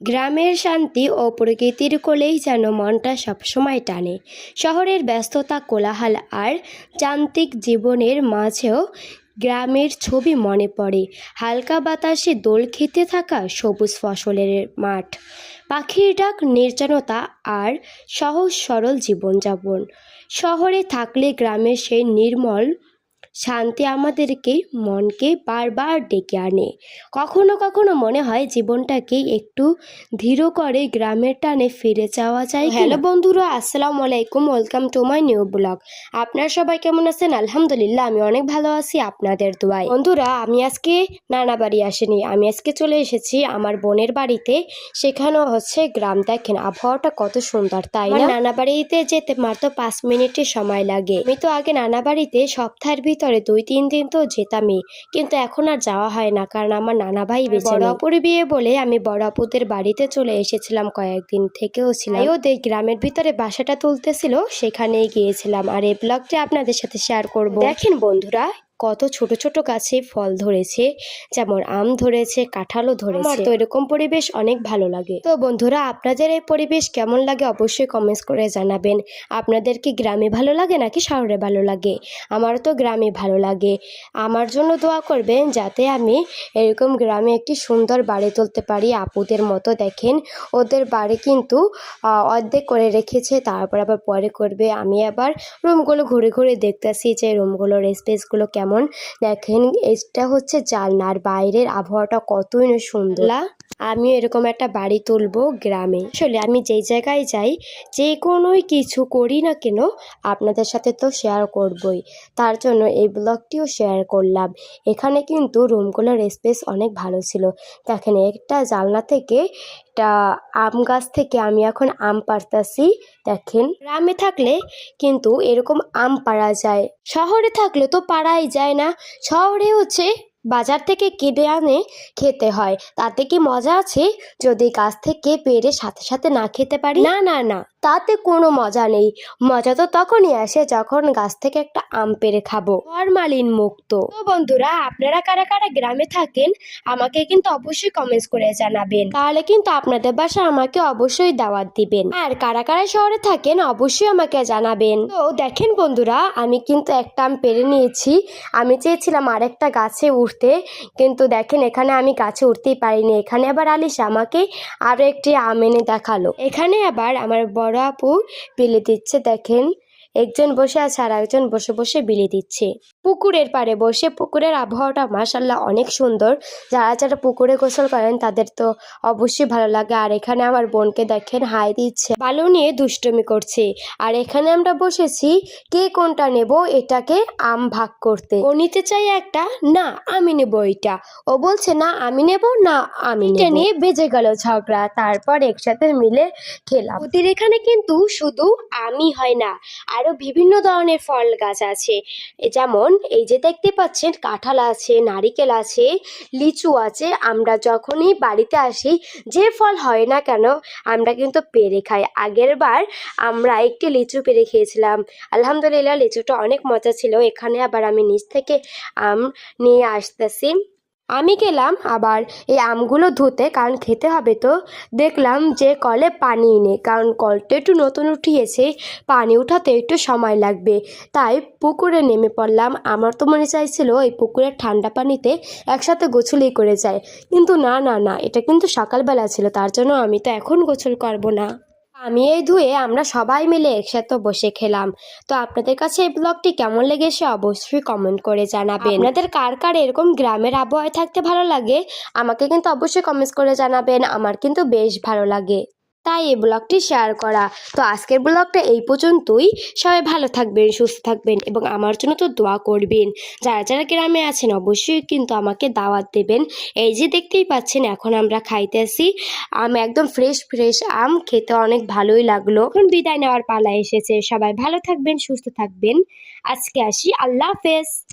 গ্রামের শান্তি ও প্রকৃতির কোলেই যেন মনটা সবসময় টানে। শহরের ব্যস্ততা, কোলাহল আর যান্ত্রিক জীবনের মাঝেও গ্রামের ছবি মনে পড়ে। হালকা বাতাসে দোল খেতে থাকা সবুজ ফসলের মাঠ, পাখির ডাক, নির্জনতা আর সহজ সরল জীবনযাপন। শহরে থাকলে গ্রামের সেই নির্মল শান্তি আমাদেরকে মনকে বারবার ডেকে আনে। কখনো কখনো মনে হয় জীবনটাকে একটু ধীর করে গ্রামের টানে ফিরে যাওয়া যায় হ্যালো বন্ধুরা আসসালামু আলাইকুম। Welcome to my new blog আপনারা সবাই কেমন আছেন? আলহামদুলিল্লাহ আমি অনেক ভালো আছি আপনাদের দোয়ায়। বন্ধুরা আমি আজকে নানা বাড়ি আসিনি। আমি আজকে চলে এসেছি আমার বোনের বাড়িতে। সেখানেও হচ্ছে গ্রাম। দেখেন আবহাওয়াটা কত সুন্দর তাই না? নানা বাড়িতে যেতে মাত্র পাঁচ মিনিটের সময় লাগে। আমি তো আগে নানা বাড়িতে সপ্তাহের ভিতরে দুই তিন দিন তো যেতামই। কিন্তু এখন আর যাওয়া হয় না কারণ আমার নানা ভাই বেঁচে বড় অপুর বিয়ে বলে আমি বড় আপুদের বাড়িতে চলে এসেছিলাম কয়েকদিন থেকেও ছিলাম। ওদের গ্রামের ভিতরে বাসাটা তুলতেছিল সেখানেই গিয়েছিলাম। আর এই ব্লগটা আপনাদের সাথে শেয়ার করব। দেখেন বন্ধুরা কত ছোট ছোট গাছে ফল ধরেছে যেমন আম ধরেছে কাঁঠালও ধরেছে। আমার তো এরকম পরিবেশ অনেক ভালো লাগে। তো বন্ধুরা আপনাদের এই পরিবেশ কেমন লাগে অবশ্যই কমেন্টস করে জানাবেন। আপনাদের কি গ্রামে ভালো লাগে নাকি শহরে ভালো লাগে? আমার তো গ্রামে ভালো লাগে। আমার জন্য দোয়া করবেন যাতে আমি এরকম গ্রামে একটি সুন্দর বাড়ি তুলতে পারি। আপুদের মতো দেখেন ওদের বাড়ি কিন্তু অর্ধেক করে রেখেছে তারপর আবার পরে করবে। আমি আবার রুমগুলো ঘুরে ঘুরে দেখতেছি যে রুমগুলোর স্পেসগুলো কেমন দেখেন এটা হচ্ছে জালনা আর বাইরের আবহাওয়াটা কতই না সুন্দর। আমিও এরকম একটা বাড়ি তুলবো গ্রামে। আসলে আমি যেই জায়গায় যাই, যে কোনোই কিছু করি না কেন আপনাদের সাথে তো শেয়ার করবই। তার জন্য এই ব্লগটিও শেয়ার করলাম। এখানে কিন্তু রুমগুলোর স্পেস অনেক ভালো ছিল। দেখেন, একটা জানলা থেকে একটা আম গাছ থেকে আমি এখন আম পারতাছি দেখেন। গ্রামে থাকলে কিন্তু এরকম আম পাড়া যায়। শহরে থাকলে তো পাড়াই যায় না। শহরে হচ্ছে বাজার থেকে কিনে আনে, খেতে হয়। তাতে কি মজা আছে? যদি গাছ থেকে পেরে সাথে সাথে না খেতে পারি? না না না। তাতে কোনো মজা নেই। মজা তো তখনই আসে যখন গাছ থেকে একটা আম পেরে খাব। ফরমালিন মুক্ত। বন্ধুরা, আপনারা কারা কারা গ্রামে থাকেন, আমাকে কিন্তু অবশ্যই কমেন্টস করে জানাবেন। তাহলে কিন্তু আপনাদের বাসা আমাকে অবশ্যই দাওয়াত দিবেন। আর কারা কারা শহরে থাকেন, অবশ্যই আমাকে জানাবেন। তো দেখেন বন্ধুরা, আমি কিন্তু একটা আম পেরে নিয়েছি। আমি চেয়েছিলাম আরেকটা গাছে উঠতে, কিন্তু দেখেন এখানে আমি গাছে উঠতেই পারিনি। এখানে আবার আলিশা আমাকে আরও একটি আম এনে দেখাল। এখানে আবার আমার বড় আপু বেলে দিচ্ছে দেখেন। একজন বসে আছে আর একজন বসে বসে বিলি দিচ্ছে। পুকুরের পাড়ে বসে পুকুরের আবহাওয়াটা মাসাল্লাহ অনেক সুন্দর। যারা যারা পুকুরে গোসল করেন তাদের তো অবশ্যই ভালো লাগে। আর এখানে আমার বোনকে দেখেন হাই দিচ্ছে। বালু নিয়ে দুষ্টুমি করছে। আর এখানে আমরা বসেছি কে কোনটা নেব? এটাকে আম ভাগ করতে। ও নিতে চাই একটা না আমি নেব এটা ও বলছে না আমি নেব না আমি এটা নিয়ে বেজে গেল ঝগড়া। তারপর একসাথে মিলে খেলাম। ওদের এখানে কিন্তু শুধু আমি হয় না। আরও বিভিন্ন ধরনের ফল গাছ আছে। যেমন এই যে দেখতে পাচ্ছেন, কাঁঠাল আছে, নারিকেল আছে, লিচু আছে। আমরা যখনই বাড়িতে আসি, যে ফল হয় না কেন, আমরা কিন্তু পেরে খাই। আগের বার আমরা একটি লিচু পেরে খেয়েছিলাম। আলহামদুলিল্লাহ, লিচুটা অনেক মজা ছিল। এখানে আবার আমি নিচ থেকে আম নিয়ে আসতেছি। আমি গেলাম আবার এই আমগুলো ধুতে, কারণ খেতে হবে তো। দেখলাম যে কলে পানি নেই, কারণ কলটা একটু নতুন উঠিয়েছে, পানি উঠাতে একটু সময় লাগবে। তাই পুকুরে নেমে পড়লাম। আমার তো মনে চাইছিল এই পুকুরের ঠান্ডা পানিতে একসাথে গোছলই করে যায়। কিন্তু না না না, এটা কিন্তু সকালবেলা ছিল, তার জন্য আমি তো এখন গোসল করব না। আমি এই ধুয়ে আমরা সবাই মিলে একসাথে বসে খেলাম। তো আপনাদের কাছে এই ব্লগটি কেমন লেগেছে অবশ্যই কমেন্ট করে জানাবেন। আপনাদের কার কার এরকম গ্রামের আবহাওয়ায় থাকতে ভালো লাগে, আমাকে কিন্তু অবশ্যই কমেন্টস করে জানাবেন। আমার কিন্তু বেশ ভালো লাগে। তাই এই ব্লগটি শেয়ার করা। তো আজকের ব্লগটা এই পর্যন্তই। সবাই ভালো থাকবেন, সুস্থ থাকবেন এবং আমার জন্য তো দোয়া করবেন। যারা যারা গ্রামে আছেন অবশ্যই কিন্তু আমাকে দাওয়াত দেবেন। এই যে দেখতেই পাচ্ছেন, এখন আমরা খাইতেছি। আম একদম ফ্রেশ ফ্রেশ আম। খেতে অনেক ভালোই লাগল। এখন বিদায় নেওয়ার পালা এসেছে। সবাই ভালো থাকবেন, সুস্থ থাকবেন। আজকে আসি। আল্লাহ হাফেজ।